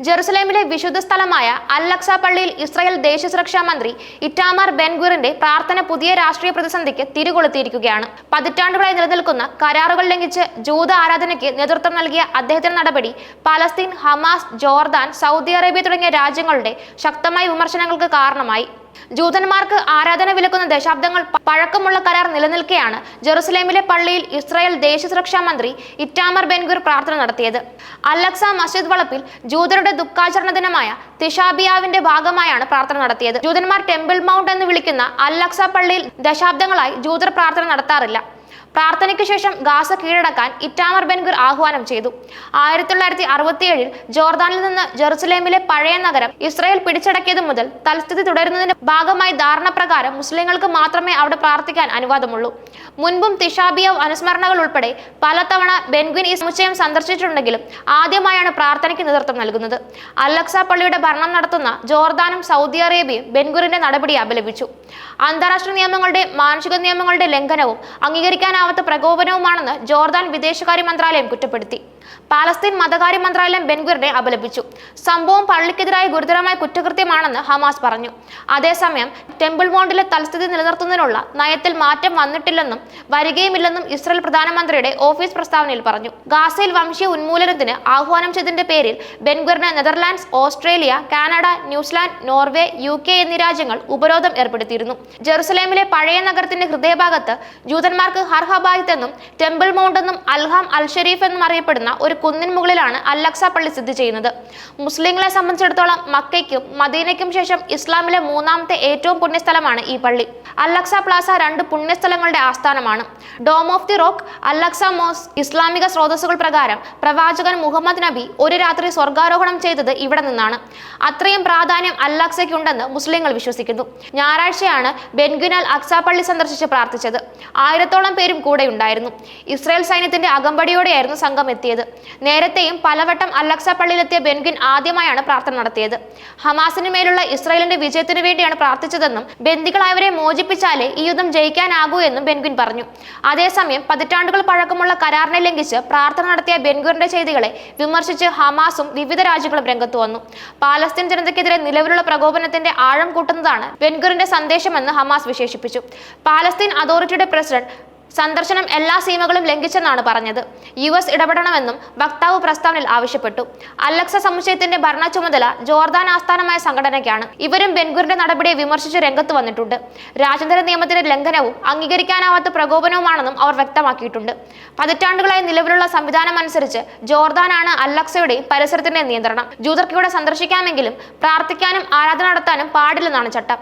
ജെറുസലേമിലെ വിശുദ്ധ സ്ഥലമായ അല്ലക്സ പള്ളിയിൽ ഇസ്രായേൽ ദേശീയ സുരക്ഷാ മന്ത്രി ഇറ്റാമാർ ബെൻഗുറിന്റെ പ്രാർത്ഥന പുതിയ രാഷ്ട്രീയ പ്രതിസന്ധിക്ക് തിരികൊളുത്തിയിരിക്കുകയാണ്. പതിറ്റാണ്ടുകളായി നിലനിൽക്കുന്ന കരാറുകൾ ലംഘിച്ച് ജൂത ആരാധനയ്ക്ക് നേതൃത്വം നൽകിയ അദ്ദേഹത്തിന്റെ നടപടി Palestine Hamas Jordan Saudi Arabia തുടങ്ങിയ രാജ്യങ്ങളുടെ ശക്തമായ വിമർശനങ്ങൾക്ക് കാരണമായി. ജൂതന്മാർക്ക് ആരാധന വിലക്കുന്ന ദശാബ്ദങ്ങൾ പഴക്കമുള്ള കരാർ നിലനിൽക്കെയാണ് ജെറുസലേമിലെ പള്ളിയിൽ ഇസ്രായേൽ ദേശീയ സുരക്ഷാ മന്ത്രി ഇറ്റാമർ ബെൻഗുർ പ്രാർത്ഥന നടത്തിയത്. അലക്സ മസ്ജിദ് വളപ്പിൽ ജൂതരുടെ ദുഃഖാചരണ ദിനമായ തിഷാബിയാവിന്റെ ഭാഗമായാണ് പ്രാർത്ഥന നടത്തിയത്. ജൂതന്മാർ ടെമ്പിൾ മൗണ്ട് എന്ന് വിളിക്കുന്ന അല്ലക്സ പള്ളിയിൽ ദശാബ്ദങ്ങളായി ജൂതർ പ്രാർത്ഥന നടത്താറില്ല. പ്രാർത്ഥനയ്ക്ക് ശേഷം ഗാസ കീഴടക്കാൻ ഇറ്റാമർ ബെൻഗുർ ആഹ്വാനം ചെയ്തു. ആയിരത്തി തൊള്ളായിരത്തി അറുപത്തിയേഴിൽ ജോർദാനിൽ നിന്ന് ജെറുസലേമിലെ പഴയ നഗരം ഇസ്രായേൽ പിടിച്ചടക്കിയത് മുതൽ തൽസ്ഥിതി തുടരുന്നതിന്റെ ഭാഗമായി ധാരണ പ്രകാരം മുസ്ലിങ്ങൾക്ക് മാത്രമേ അവിടെ പ്രാർത്ഥിക്കാൻ അനുവാദമുള്ളൂ. മുൻപും തിഷാബിയവ് അനുസ്മരണകൾ ഉൾപ്പെടെ പലതവണ ബെൻഗുൻ ഈ സമുച്ചയം സന്ദർശിച്ചിട്ടുണ്ടെങ്കിലും ആദ്യമായാണ് പ്രാർത്ഥനയ്ക്ക് നേതൃത്വം നൽകുന്നത്. അലക്സ പള്ളിയുടെ ഭരണം നടത്തുന്ന ജോർദാനും സൗദി അറേബ്യയും ബെൻഗുറിന്റെ നടപടി അപലപിച്ചു. അന്താരാഷ്ട്ര നിയമങ്ങളുടെ മാനുഷിക നിയമങ്ങളുടെ ലംഘനവും അംഗീകരിക്കാനാവാത്ത പ്രകോപനവുമാണെന്ന് ജോർദാൻ വിദേശകാര്യ മന്ത്രാലയം കുറ്റപ്പെടുത്തി. പാലസ്തീൻ മതകാര്യ മന്ത്രാലയം ബെൻഗുറിനെ അപലപിച്ചു. സംഭവം പള്ളിക്കെതിരായ ഗുരുതരമായ കുറ്റകൃത്യമാണെന്ന് ഹമാസ് പറഞ്ഞു. അതേസമയം ടെമ്പിൾ മോണ്ടിലെ തൽസ്ഥിതി നിലനിർത്തുന്നതിനുള്ള നയത്തിൽ മാറ്റം വന്നിട്ടില്ലെന്നും വരികയുമില്ലെന്നും ഇസ്രായേൽ പ്രധാനമന്ത്രിയുടെ ഓഫീസ് പ്രസ്താവനയിൽ പറഞ്ഞു. ഗാസയിൽ വംശീയ ഉന്മൂലനത്തിന് ആഹ്വാനം ചെയ്തതിന്റെ പേരിൽ ബെൻഗുറിന് Netherlands Australia Canada New Zealand Norway U K എന്നീ രാജ്യങ്ങൾ ഉപരോധം ഏർപ്പെടുത്തിയിരുന്നു. ജെറുസലേമിലെ പഴയ നഗരത്തിന്റെ ഹൃദയഭാഗത്ത് ജൂതന്മാർക്ക് ഹർഹബായിത്തെന്നും ടെമ്പിൾ മൗണ്ട് എന്നും അൽഹാം അൽ ഷെരീഫ് എന്നും അറിയപ്പെടുന്ന ഒരു കുന്നിൻ മുകളിലാണ് അല്ലക്സ പള്ളി സ്ഥിതി ചെയ്യുന്നത്. മുസ്ലിങ്ങളെ സംബന്ധിച്ചിടത്തോളം മക്കയ്ക്കും മദീനയ്ക്കും ശേഷം ഇസ്ലാമിലെ മൂന്നാമത്തെ ഏറ്റവും പുണ്യസ്ഥലമാണ് ഈ പള്ളി. അല്ലക്സ പ്ലാസ രണ്ട് പുണ്യസ്ഥലങ്ങളുടെ ആസ്ഥാനമാണ്. Dome of the Rock Al Aqsa mosque ഇസ്ലാമിക സ്രോതസ്സുകൾ പ്രകാരം പ്രവാചകൻ മുഹമ്മദ് നബി ഒരു രാത്രി സ്വർഗാരോഹണം ചെയ്തത് ഇവിടെ നിന്നാണ്. അത്രയും പ്രാധാന്യം അല്ലക്സയ്ക്കുണ്ടെന്ന് മുസ്ലിങ്ങൾ വിശ്വസിക്കുന്നു. ഞായറാഴ്ചയാണ് ബെൻഗുനൽ അക്സ പള്ളി സന്ദർശിച്ച് പ്രാർത്ഥിച്ചത്. ആയിരത്തോളം പേരും കൂടെ ഉണ്ടായിരുന്നു ഇസ്രായേൽ സൈന്യത്തിന്റെ അകമ്പടിയോടെയായിരുന്നു സംഘം എത്തിയത്. നേരത്തെയും പലവട്ടം അലക്സ പള്ളിയിലെത്തിയ ബെൻഗിൻ ആദ്യമായാണ് പ്രാർത്ഥന നടത്തിയത്. ഹമാസിന് മേലുള്ള ഇസ്രായേലിന്റെ വിജയത്തിനു വേണ്ടിയാണ് പ്രാർത്ഥിച്ചതെന്നും ബന്ദികളായവരെ മോചിപ്പിച്ചാലേ ഈ യുദ്ധം ജയിക്കാനാകൂ എന്നും ബെൻഗിൻ പറഞ്ഞു. അതേസമയം പതിറ്റാണ്ടുകൾ പഴക്കമുള്ള കരാറിനെ ലംഘിച്ച് പ്രാർത്ഥന നടത്തിയ ബെൻഗുറിന്റെ ചെയ്തികളെ വിമർശിച്ച് ഹമാസും വിവിധ രാജ്യങ്ങളും രംഗത്തു വന്നു. പാലസ്തീൻ ജനതയ്ക്കെതിരെ നിലവിലുള്ള പ്രകോപനത്തിന്റെ ആഴം കൂട്ടുന്നതാണ് ബെൻഗുറിന്റെ സന്ദേശമെന്ന് ഹമാസ് വിശേഷിപ്പിച്ചു. പാലസ്തീൻ അതോറിറ്റിയുടെ പ്രസിഡന്റ് സന്ദർശനം എല്ലാ സീമകളും ലംഘിച്ചെന്നാണ് പറഞ്ഞത്. യു എസ് ഇടപെടണമെന്നും വക്താവ് പ്രസ്താവനയിൽ ആവശ്യപ്പെട്ടു. അലക്സ സമുച്ചയത്തിന്റെ ഭരണ ചുമതല ജോർദാൻ ആസ്ഥാനമായ സംഘടനയ്ക്കാണ്. ഇവരും ബെൻഗുറിന്റെ നടപടിയെ വിമർശിച്ച് രംഗത്ത് വന്നിട്ടുണ്ട്. രാജ്യാന്തര നിയമത്തിന്റെ ലംഘനവും അംഗീകരിക്കാനാവാത്ത പ്രകോപനവുമാണെന്നും അവർ വ്യക്തമാക്കിയിട്ടുണ്ട്. പതിറ്റാണ്ടുകളായി നിലവിലുള്ള സംവിധാനം അനുസരിച്ച് ജോർദാനാണ് അല്ലക്സയുടെയും പരിസരത്തിന്റെ നിയന്ത്രണം. ജൂതർക്കിവിടെ സന്ദർശിക്കാമെങ്കിലും പ്രാർത്ഥിക്കാനും ആരാധന നടത്താനും പാടില്ലെന്നാണ് ചട്ടം.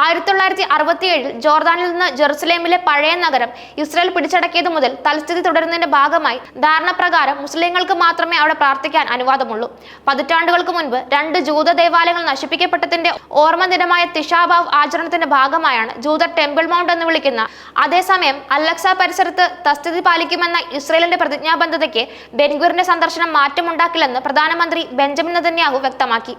ആയിരത്തി തൊള്ളായിരത്തി അറുപത്തിയേഴിൽ ജോർദാനിൽ നിന്ന് ജെറുസലേമിലെ പഴയ നഗരം ഇസ്രായേൽ പിടിച്ചടക്കിയത് മുതൽ തൽസ്ഥിതി തുടരുന്നതിന്റെ ഭാഗമായി ധാരണപ്രകാരം മുസ്ലിങ്ങൾക്ക് മാത്രമേ അവിടെ പ്രാർത്ഥിക്കാൻ അനുവാദമുള്ളൂ. പതിറ്റാണ്ടുകൾക്ക് മുൻപ് രണ്ട് ജൂത ദേവാലയങ്ങൾ നശിപ്പിക്കപ്പെട്ടതിന്റെ ഓർമ്മ ദിനമായ തിഷാബാവ് ആചരണത്തിന്റെ ഭാഗമായാണ് ജൂത ടെമ്പിൾ മൗണ്ട് എന്ന് വിളിക്കുന്ന. അതേസമയം അലക്സ പരിസരത്ത് തസ്ഥിതി പാലിക്കുമെന്ന ഇസ്രയേലിന്റെ പ്രതിജ്ഞാബദ്ധതയ്ക്ക് ബെൻഗുറിന്റെ സന്ദർശനം മാറ്റമുണ്ടാക്കില്ലെന്ന് പ്രധാനമന്ത്രി ബെഞ്ചമിൻ നെതന്യാഹു വ്യക്തമാക്കി.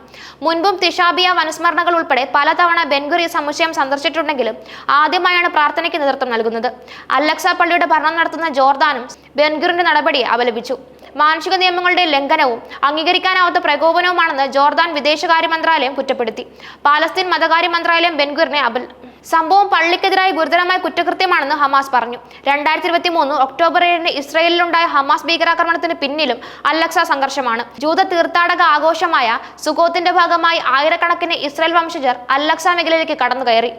മുൻപും തിഷാബിയ അനുസ്മരണകൾ ഉൾപ്പെടെ പലതവണ ബെൻഗുർ സമുച്ചയം സന്ദർശിച്ചിട്ടുണ്ടെങ്കിലും ആദ്യമായാണ് പ്രാർത്ഥനയ്ക്ക് നേതൃത്വം നൽകുന്നത്. അലക്സ പള്ളിയുടെ ഭരണം നടത്തുന്ന ജോർദാനും ബെൻഗുറിന്റെ നടപടിയെ അവലപിച്ചു മാനുഷിക നിയമങ്ങളുടെ ലംഘനവും അംഗീകരിക്കാനാവാത്ത പ്രകോപനവുമാണെന്ന് ജോർദാൻ വിദേശകാര്യ മന്ത്രാലയം കുറ്റപ്പെടുത്തി. പാലസ്തീൻ മതകാര്യ മന്ത്രാലയം ബെൻഗുറിനെ അപൽ സംഭവം പള്ളിക്കെതിരായ ഗുരുതരമായ കുറ്റകൃത്യമാണെന്ന് ഹമാസ് പറഞ്ഞു. രണ്ടായിരത്തി ഇരുപത്തി മൂന്ന് ഒക്ടോബർ ഏഴിന് ഇസ്രയേലിലുണ്ടായ ഹമാസ് ഭീകരാക്രമണത്തിന് പിന്നിലും അല്ലക്സ സംഘർഷമാണ്. ജൂത തീർത്ഥാടക ആഘോഷമായ സുഗോത്തിന്റെ ഭാഗമായി ആയിരക്കണക്കിന് ഇസ്രയേൽ വംശജർ അല്ലക്സ മേഖലയിലേക്ക് കടന്നു കയറി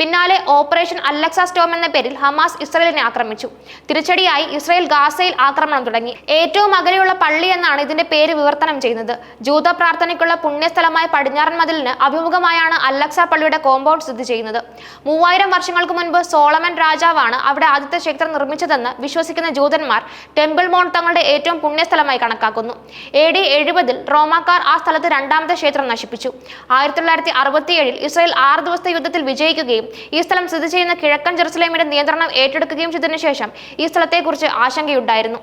പിന്നാലെ ഓപ്പറേഷൻ അല്ലക്സ സ്റ്റോം എന്ന പേരിൽ ഹമാസ് ഇസ്രയേലിനെ ആക്രമിച്ചു. തിരിച്ചടിയായി ഇസ്രയേൽ ഗാസയിൽ ആക്രമണം തുടങ്ങി. ഏറ്റവും അകലെയുള്ള പള്ളി എന്നാണ് ഇതിന്റെ പേര് വിവർത്തനം ചെയ്യുന്നത്. ജൂത പ്രാർത്ഥനയ്ക്കുള്ള പുണ്യസ്ഥലമായ പടിഞ്ഞാറൻ മതിലിന് അഭിമുഖമായാണ് അല്ലക്സ പള്ളിയുടെ കോമ്പൗണ്ട് സ്ഥിതി ചെയ്യുന്നത്. മൂവായിരം വർഷങ്ങൾക്ക് മുൻപ് സോളമൻ രാജാവാണ് അവിടെ ആദ്യത്തെ ക്ഷേത്രം നിർമ്മിച്ചതെന്ന് വിശ്വസിക്കുന്ന ജൂതന്മാർ ടെമ്പിൾ മൗണ്ട് തങ്ങളുടെ ഏറ്റവും പുണ്യസ്ഥലമായി കണക്കാക്കുന്നു. എ ഡി എഴുപതിൽ റോമാക്കാർ ആ സ്ഥലത്ത് രണ്ടാമത്തെ ക്ഷേത്രം നശിപ്പിച്ചു. ആയിരത്തി തൊള്ളായിരത്തി അറുപത്തിയേഴിൽ ഇസ്രയേൽ ആറ് ദിവസത്തെ യുദ്ധത്തിൽ വിജയിക്കുകയും ഈ സ്ഥലം സ്ഥിതി ചെയ്യുന്ന കിഴക്കൻ ജെറുസലേമിന്റെ നിയന്ത്രണം ഏറ്റെടുക്കുകയും ചെയ്തതിനു ശേഷം ഈ സ്ഥലത്തെക്കുറിച്ച് ആശങ്കയുണ്ടായിരുന്നു.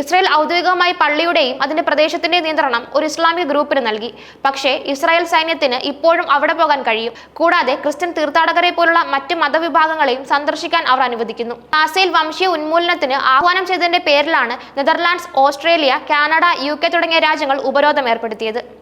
ഇസ്രായേൽ ഔദ്യോഗികമായി പള്ളിയുടെയും അതിന്റെ പ്രദേശത്തിന്റെ നിയന്ത്രണം ഒരു ഇസ്ലാമിക ഗ്രൂപ്പിന് നൽകി. പക്ഷേ ഇസ്രായേൽ സൈന്യത്തിന് ഇപ്പോഴും അവിടെ പോകാൻ കഴിയും. കൂടാതെ ക്രിസ്ത്യൻ തീർത്ഥാടകരെ പോലുള്ള മറ്റ് മതവിഭാഗങ്ങളെയും സന്ദർശിക്കാൻ അവർ അനുവദിക്കുന്നു. ഗാസയിൽ വംശീയ ഉന്മൂലനത്തിന് ആഹ്വാനം ചെയ്തതിന്റെ പേരിലാണ് നെതർലാൻഡ്സ് ഓസ്ട്രേലിയ കാനഡ യു തുടങ്ങിയ രാജ്യങ്ങൾ ഉപരോധം ഏർപ്പെടുത്തിയത്.